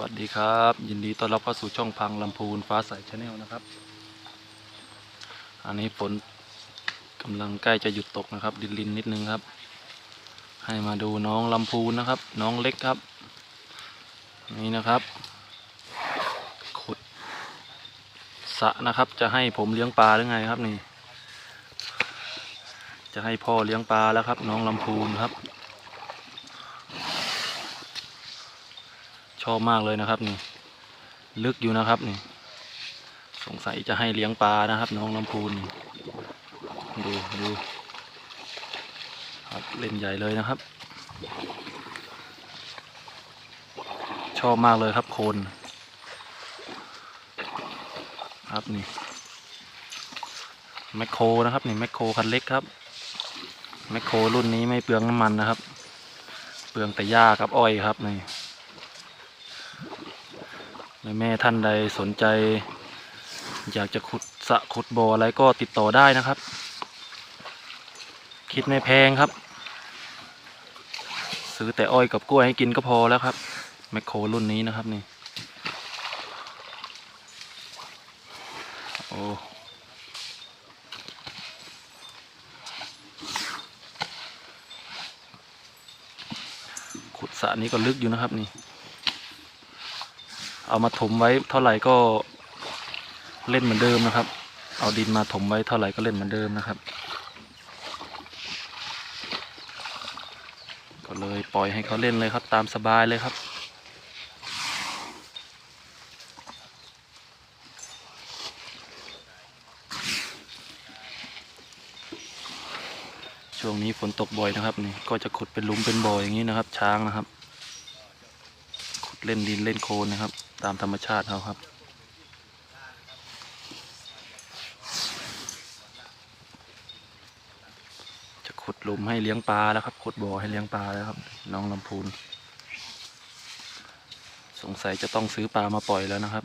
วัสดีครับ ยินดีต้อนรับเข้าสู่ช่องพังลำพูนฟ้าใสชาแนลนะครับ อันนี้ฝนกำลังใกล้จะหยุดตกนะครับ ดินลินนิดนึงครับ ให้มาดูน้องลำพูนนะครับ น้องเล็กครับ นี่นะครับขุดสะนะครับ จะให้ผมเลี้ยงปลาหรือไงครับนี่ จะให้พ่อเลี้ยงปลาแล้วครับ น้องลำพูนครับ ชอบมากเลยนะครับนี่ลึกอยู่นะครับนี่ สงสัยจะให้เลี้ยงปลานะครับ น้องลำพูนดูดูครับเล่นใหญ่เลยนะครับ ชอบมากเลยครับโคนครับนี่แมคโครนะครับนี่แมคโครคันเล็กครับแมคโครรุ่นนี้ไม่เปลืองน้ำมันนะครับ เปลืองแต่หญ้ากับอ้อยครับนี่ แม่แม่ท่านใดสนใจ อยากจะขุดสะขุดบ่ออะไรก็ติดต่อได้นะครับ คิดไม่แพงครับ ซื้อแต่อ้อยกับกล้วยให้กินก็พอแล้วครับแมคโครรุ่นนี้นะครับนี่โอ้ขุดสระนี้ก็ลึกอยู่นะครับนี่ เอามาถมไว้เท่าไหร่ก็เล่นเหมือนเดิมนะครับ เอาดินมาถมไว้เท่าไหร่ก็เล่นเหมือนเดิมนะครับ ก็เลยปล่อยให้เขาเล่นเลยครับตามสบายเลยครับช่วงนี้ฝนตกบ่อยนะครับนี่ก็จะขุดเป็นหลุมเป็นบ่ออย่างนี้นะครับ ช้างนะครับ ขุดเล่นดินเล่นโคลนนะครับ ตามธรรมชาติเขาครับ จะขุดหลุมให้เลี้ยงปลาแล้วครับขุดบ่อให้เลี้ยงปลาแล้วครับ น้องลำพูน สงสัยจะต้องซื้อปลามาปล่อยแล้วนะครับ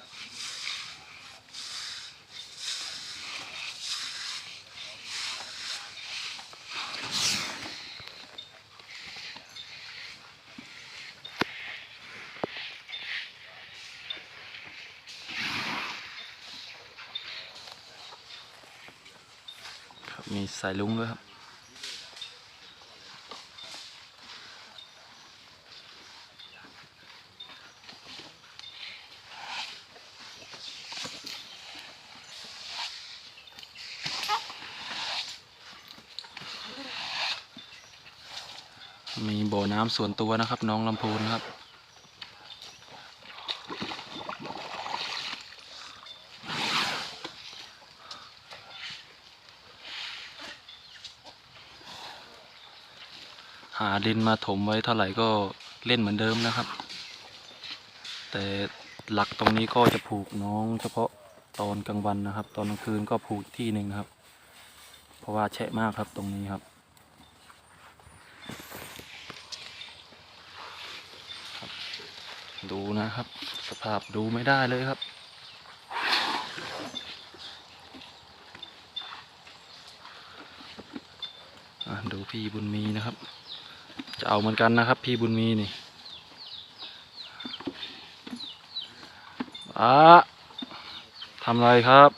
ครับ มีสายลุงด้วยครับ มีบ่อน้ำส่วนตัวนะครับ น้องลำพูนครับ หาดินมาถมไว้เท่าไหร่ก็เล่นเหมือนเดิมนะครับ แต่หลักตรงนี้ก็จะผูกน้องเฉพาะตอนกลางวันนะครับ ตอนกลางคืนก็ผูกที่หนึ่งครับ เพราะว่าแฉะมากครับตรงนี้ครับดูนะครับ สภาพดูไม่ได้เลยครับอะดูพี่บุญมีนะครับ จะเอาเหมือนกันนะครับ พี่บุญมีนี่อะทำไรครับ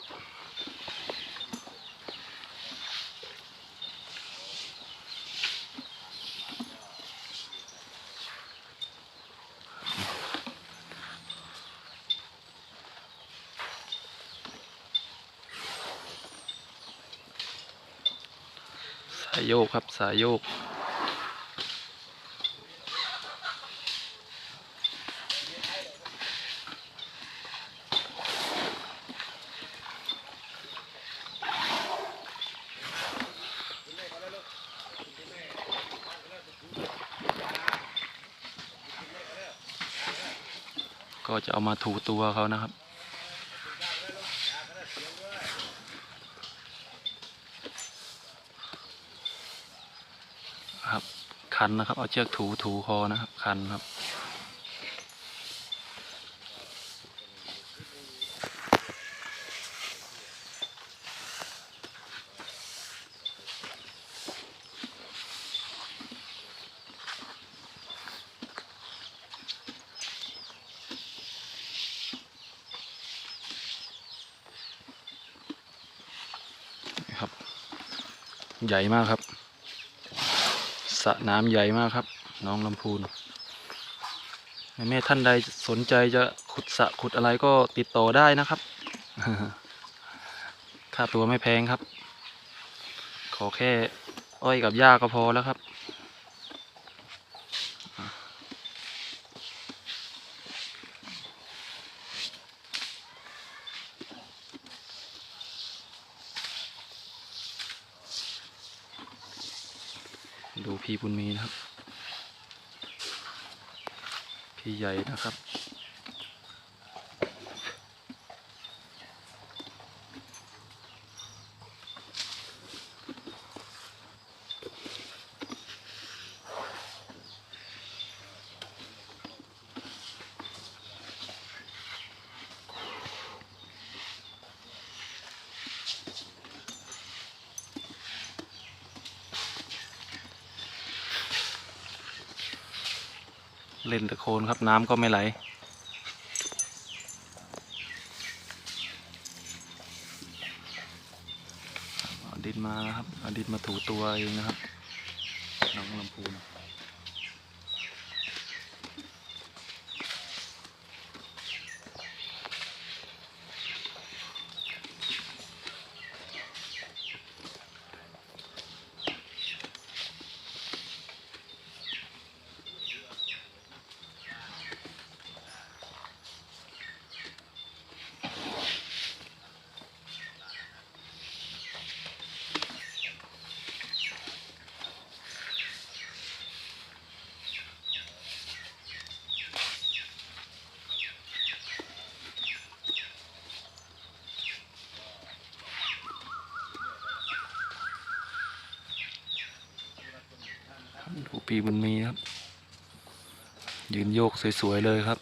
สายโยกครับสายโยก ก็จะเอามาถูตัวเขานะครับ ครับ คันนะครับ เอาเชือกถูถูคอนะครับ คันครับ ใหญ่มากครับสระน้ำใหญ่มากครับ น้องลำพูนแม่ท่านใดสนใจจะขุดสระขุดอะไรก็ติดต่อได้นะครับ ค่าตัวไม่แพงครับ ขอแค่อ้อยกับหญ้าก็พอแล้วครับ ดูพี่บุญมีนะครับ พี่ใหญ่นะครับ เล่นตะโคนครับน้ำก็ไม่ไหลอดินมาครับอดินมาถูตัวเองนะครับน้องลำพูน ดูปีบุญมีครับ ยืนโยกสวย ๆ เลยครับ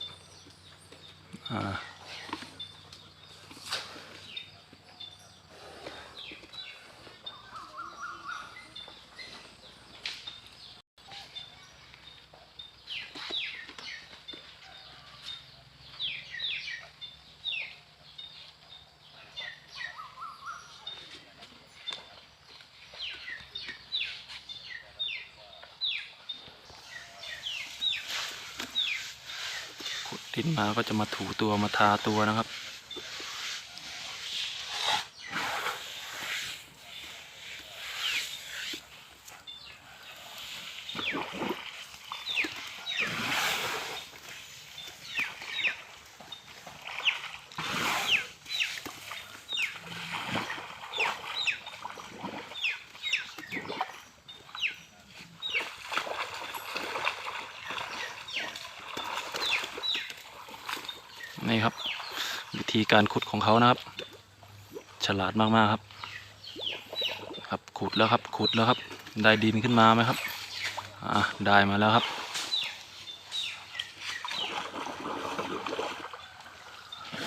อ่าินมาก็จะมาถูตัวมาทาตัวนะครับ นี่ครับ วิธีการขุดของเขานะครับ ฉลาดมากๆครับ ครับขุดแล้วครับขุดแล้วครับ ได้ดินขึ้นมาไหมครับอ่าได้มาแล้วครับ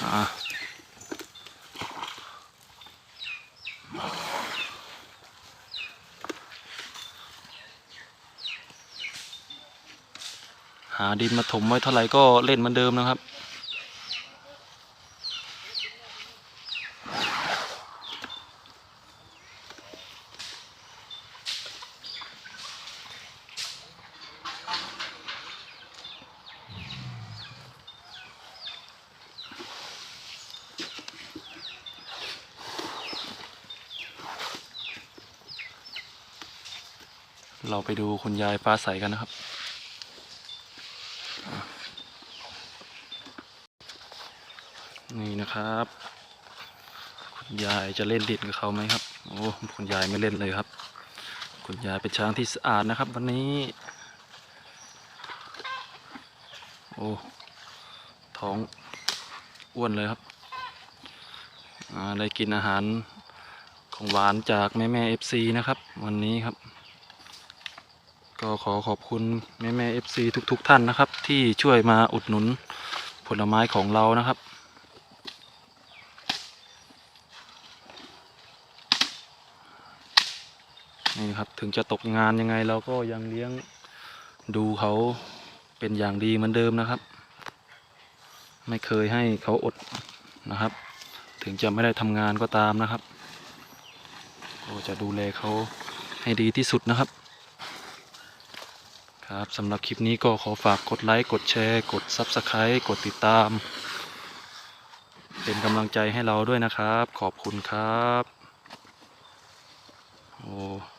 อ่าหาดินมาถมไว้เท่าไหร่ก็เล่นเหมือนเดิมนะครับ เราไปดูคุณยายฟ้าใสกันนะครับ นี่นะครับ คุณยายจะเล่นดินกับเขาไหมครับ โอ้คุณยายไม่เล่นเลยครับ คุณยายเป็นช้างที่สะอาดนะครับ วันนี้ โอ้ท้องอ้วนเลยครับอ่าได้กินอาหารของหวานจากแม่แม่เอฟซีนะครับ วันนี้ครับ ก็ขอขอบคุณแม่แม่เอฟซีทุก ๆ ท่านนะครับ ที่ช่วยมาอุดหนุนผลไม้ของเรานะครับ นี่ครับถึงจะตกงานยังไงเราก็ยังเลี้ยงดูเขาเป็นอย่างดีเหมือนเดิมนะครับ ไม่เคยให้เขาอดนะครับ ถึงจะไม่ได้ทำงานก็ตามนะครับ ก็จะดูแลเขาให้ดีที่สุดนะครับ ครับสำหรับคลิปนี้ก็ขอฝากกดไลค์ กดแชร์ กด s u b สไครต์กดติดตาม เป็นกำลังใจให้เราด้วยนะครับ ขอบคุณครับ โอ้